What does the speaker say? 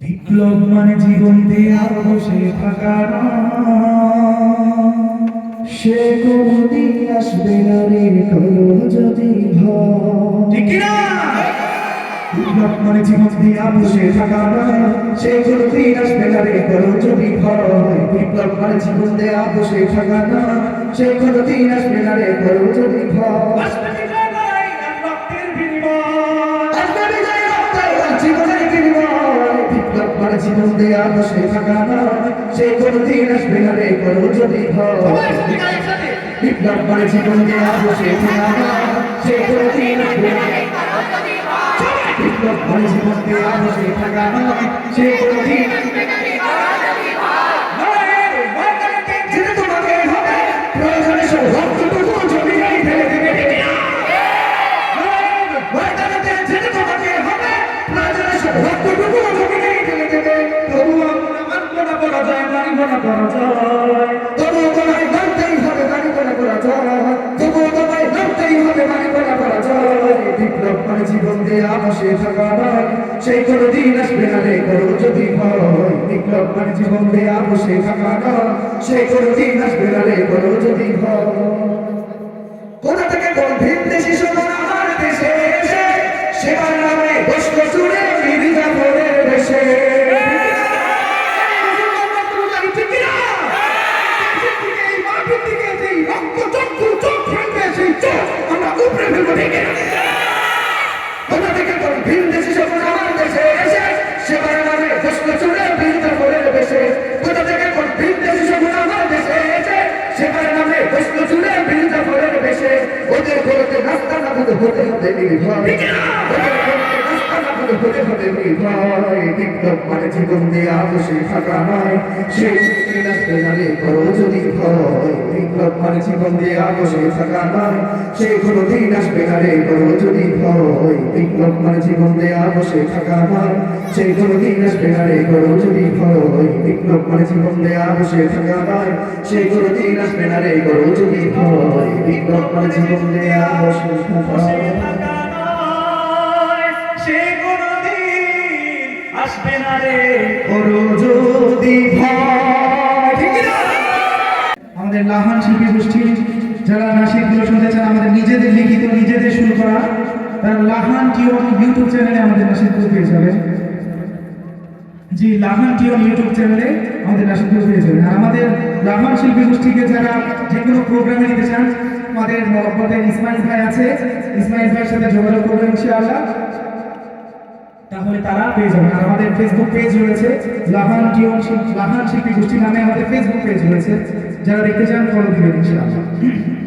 বিপ্লব মানে জীবন দেয়া বসে থাকা না। সে কোনদিন আসবে না রে করো যদি বিপ্লব মানে জীবন দিয়া বসে থাকা নয় সে কোনদিন আসবে না রে করো যদি ভয় বিপ্লব মানে জীবন দেয়া বসে থাকা নয় সে কোনদিন আসবে না রে করো যদি ভয় দেয়া বসে থাকা নয় সে কোনদিন আসবে না রে করো যদি বিপ্লব মানে জীবন দেয়া বসে থাকা নয় সে কোনদিন আসবে না। বিপ্লব মানে জীবন দেয়া বসে থাকা নয় সে কোনদিন যেটা থাকা নয় সেই কোনো দিন আসবে না রে করো যদি ভয় বিপ্লব মানে জীবন দেয়া বসে নয় সেই কোনো দিন আসবে না রে করো যদি ভয় কোথা থেকে ভিন দেশি শোভন আমার দেশে এসে? সেবার নামে বস্ত চুড়ে বিধিতা পড়ে দেশে আমরা উপরে ফেলব ঠিক কোথা থেকে কোন ভিন দেশি শোভন আমার দেশে এসে বস্ত চুড়ে বিধিতা পড়ে দেশে কোথা থেকে কোন ভিন দেশি আমার দেশে এসে সেবার নামে বস্ত চুড়ে বিধিতা পড়ে দেশে ওদের বলতে রাস্তা না বলে হতে হতে নির্ভয়। হতে হতে নির্ভয়। বিপ্লব মানে জীবন দেয়া নয়। সেই রাস্তা জানে করো যদি ভয়। মানে জীবন দেয়া বসে থাকা নয় সেই কোনো দিন আসবে না রে করো যদি ভয় বিপ্লব মানে জীবন দেয়া বসে থাকা নয় সেই কোনো দিন আসবে না রে করো যদি ভয় বিপ্লব মানে জীবন দেয়া বসে থাকা নয় সেই কোনো দিন আসবে না রে করো যদি ভয় বিপ্লব মানে জীবন দেয়া বসে থাকা সে কোনদিন আসবে না রে করো যদি ভয়? আমাদের লাহান শিল্পী গোষ্ঠী যারা নাসিকগুলো শুনতে চান আমাদের নিজেদের লিখিত, নিজেদের শুরু করা, তারা লাহান টিওন ইউটিউব চ্যানেলে আমাদের নাসিকগুলো পেয়ে যাবেন। জি, লাহান টিওন ইউটিউব চ্যানেলে আমাদের নাসিকগুলো পেয়ে যাবেন। আর আমাদের লাহান শিল্পী গোষ্ঠীকে যারা যে কোনো প্রোগ্রামে নিতে চান, আমাদের মহব্বতের ইসমাইল ভাই আছে। ইসমাইল ভাইয়ের সাথে যোগাযোগ করবেন ইনশাআল্লাহ। তাহলে তারা পেয়ে যাবেন। আর আমাদের ফেসবুক পেজ রয়েছে, লাহান টিওন লাহান শিল্পী গোষ্ঠী নামে আমাদের ফেসবুক পেজ রয়েছে। যারা রেখে যান ফল দিবেন ইনশাআল্লাহ